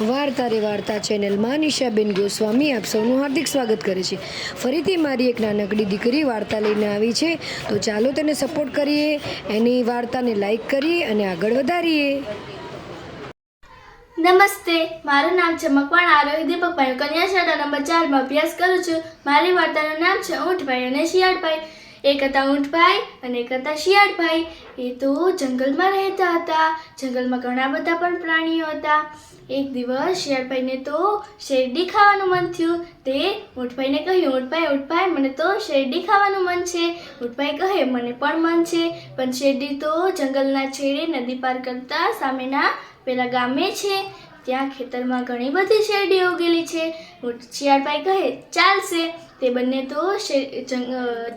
વાર્તા રે વાર્તા ચેનલમાં નિશાબેન ગોસ્વામી આપ સૌનું હાર્દિક સ્વાગત કરે છે. ફરીથી મારી એક નાનકડી દીકરી વાર્તા લઈને આવી છે. તો ચાલો તેને સપોર્ટ કરીએ, એની વાર્તાને લાઈક કરીએ અને આગળ વધારીએ. નમસ્તે, મારું નામ છે મકવાણ આરોહી દીપકભાઈ ભાઈ. કન્યા શાળા નંબર ચારમાં અભ્યાસ કરું છું. મારી વાર્તાનું નામ છે ઊંટભાઈ અને શિયાળભાઈ. એક હતા ઊંટભાઈ અને એક હતા શિયાળભાઈ. એ તો જંગલમાં રહેતા હતા. જંગલમાં ઘણા બધા પણ પ્રાણીઓ હતા. એક દિવસ શિયાળભાઈને તો શેરડી ખાવાનું મન થયું. તે ઊંટભાઈને કહ્યું, ઊંટભાઈ ઊંટભાઈ, મને તો શેરડી ખાવાનું મન છે. ઊંટભાઈ કહે, મને પણ મન છે. પણ શેરડી તો જંગલના છેડે નદી પાર કરતા સામેના પેલા ગામે છે. ત્યાં ખેતરમાં ઘણી બધી શેરડી ઉગેલી છે. શિયાળભાઈ કહે, ચાલશે. તે બંને તો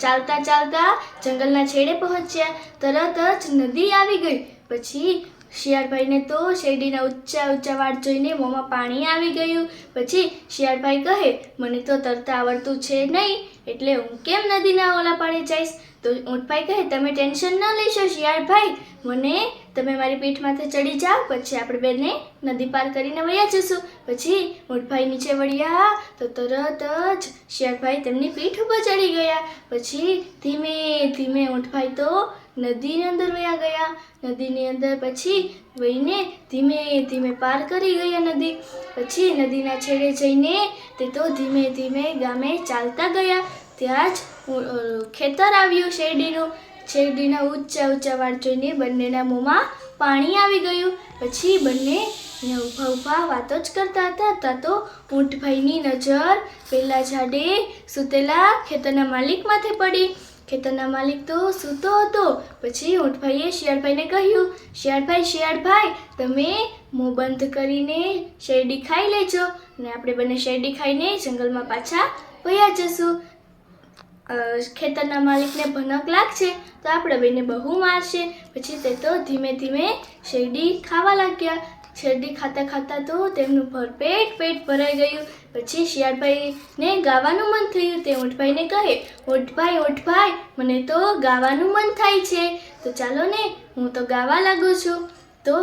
ચાલતા ચાલતા જંગલના છેડે પહોંચ્યા. તરત જ નદી આવી ગઈ. પછી શિયાળભાઈને તો શેરડીના ઊંચા ઊંચા વાળ જોઈને મોંમાં પાણી આવી ગયું. પછી શિયાળભાઈ કહે, મને તો તરતા આવડતું છે નહીં. એટલે હું કેમ નદીના ઓલા પાડે જઈશ? તો ઊંટભાઈ કહે, તમે ટેન્શન ન લેશો શિયાળભાઈ. મને તમે મારી પીઠ માથે ચડી જાઓ, પછી આપણે બેને નદી પાર કરીને વયા જશું. પછી ઊંટભાઈ નીચે વળ્યા તો તરત જ શિયાળભાઈ તેમની પીઠ ઉપર ચડી ગયા. પછી ધીમે ધીમે ઊંટભાઈ તો નદીની અંદર વયા ગયા. નદીની અંદર પછી વહીને ધીમે ધીમે પાર કરી ગયા નદી. પછી નદીના છેડે જઈને તે તો ધીમે ધીમે ગામે ચાલતા ગયા. ત્યાં જ ખેતર આવ્યું શેરડીનું. શેરડીના ઊંચા ઊંચા વાળ જોઈને બંનેના મોંમાં પાણી આવી ગયું. પછી બંને ઊભા ઊભા વાતો જ કરતા હતા. ત્યાં તો ઊંટભાઈની નજર પેલા ઝાડે સૂતેલા ખેતરના માલિક માથે પડી. ખેતરના માલિક તો સૂતો હતો. પછી ઊંટભાઈએ શિયાળભાઈને કહ્યું, શિયાળભાઈ શિયાળભાઈ, તમે મોં બંધ કરીને શેરડી ખાઈ લેજો. અને આપણે બંને શેરડી ખાઈને જંગલમાં પાછા વયા જશું. ખેતરના માલિકને ભનક લાગશે તો આપણે બેને બહુ મારશે. પછી તે તો ધીમે ધીમે શેરડી ખાવા લાગ્યા. શેરડી ખાતા ખાતા તો તેમનું ભરપેટ પેટ ભરાઈ ગયું. પછી શિયાળભાઈને ગાવાનું મન થયું. તે ઊંટભાઈને કહે ઊંટભાઈ ઊંટભાઈ મને તો ગાવાનું મન થાય છે. તો ચાલો ને, હું તો ગાવા લાગુ છું. તો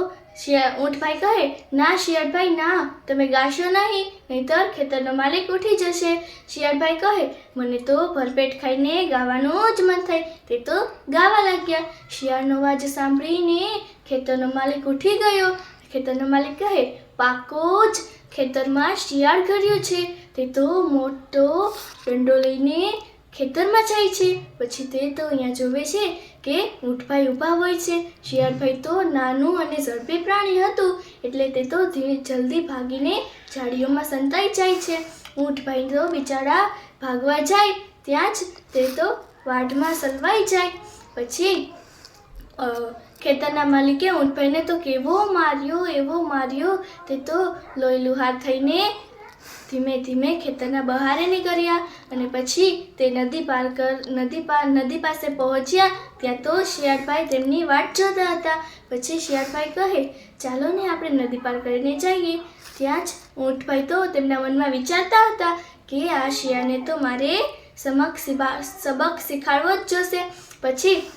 શિયા ઊંટભાઈ કહે, ના શિયાળભાઈ ના, તમે ગાશો નહીં, નહીતર ખેતરનો માલિક ઉઠી જશે. શિયાળભાઈ કહે, મને તો ભરપેટ ખાઈને ગાવાનું જ મન થાય, તે તો ગાવા લાગ્યા. શિયાળનો અવાજ સાંભળીને ખેતરનો માલિક ઉઠી ગયો. ખેતરનો માલિક કહે પાકો જ ખેતરમાં શિયાળ કર્યું છે, તે તો મોટો દંડો લઈને ખેતરમાં જાય છે. પછી તે તો અહીંયા જોવે છે કે ઊંટભાઈ ઊભા હોય છે. શિયાળભાઈ તો નાનું અને ઝડપી પ્રાણી હતું. એટલે તે તો જલ્દી ભાગીને ઝાડીઓમાં સંતાઈ જાય છે. ઊંટભાઈ તો બિચારા ભાગવા જાય. ત્યાં જ તે તો વાઢમાં સલવાઈ જાય. પછી ખેતરના માલિકે ઊંટભાઈને તો કેવો માર્યો, એવો માર્યો. તે તો લોહી લુહાર થઈને ધીમે ધીમે ખેતરના બહારે નીકળ્યા અને પછી તે નદી પાર કર, નદી પાર, નદી પાસે પહોંચ્યા. ત્યાં તો શિયાળભાઈ તેમની વાટ જોતા હતા. પછી શિયાળભાઈ કહે, ચાલો ને આપણે નદી પાર કરીને જઈએ. ત્યાં જ ઊંટભાઈ તો તેમના મનમાં વિચારતા હતા કે આ શિયાળને તો મારે સમક સિબા- સબક શીખાડવો જ જોશે. પછી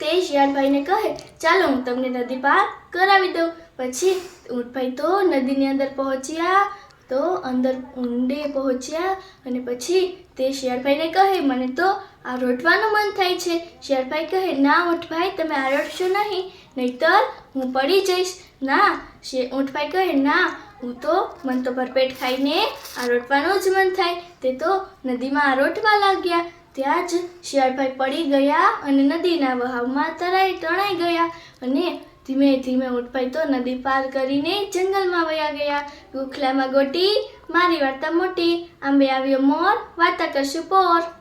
તે શિયાળભાઈને કહે, ચાલો હું તમને નદી પાર કરાવી દઉં. પછી ઊંટભાઈ તો નદીની અંદર પહોંચ્યા તો અંદર ઊંડે પહોંચ્યા અને પછી તે શેરભાઈને કહે, મને તો આ રોટવાનું મન થાય છે. શેરભાઈ કહે, ના, ઊંટભાઈ, તમે આ રોટશો નહીં, નહીતર હું પડી જઈશ. ના, શે, ઊંટભાઈ કહે, ના, હું તો મન તો ભરપેટ ખાઈને આ રોટવાનું જ મન થાય. તે તો નદીમાં આ રોટવા લાગ્યા. ત્યાં જ શિયાળભાઈ પડી ગયા અને નદીના વહાવમાં તરાઈ, તણાઈ ગયા અને ધીમે ધીમે ઉઠપાઈ તો નદી પાર કરીને જંગલમાં વયા ગયા. ગોખલામાં ગોટી, મારી વાર્તા મોટી. આંબે આવ્યો મોર, વાર્તા કરશું પોર.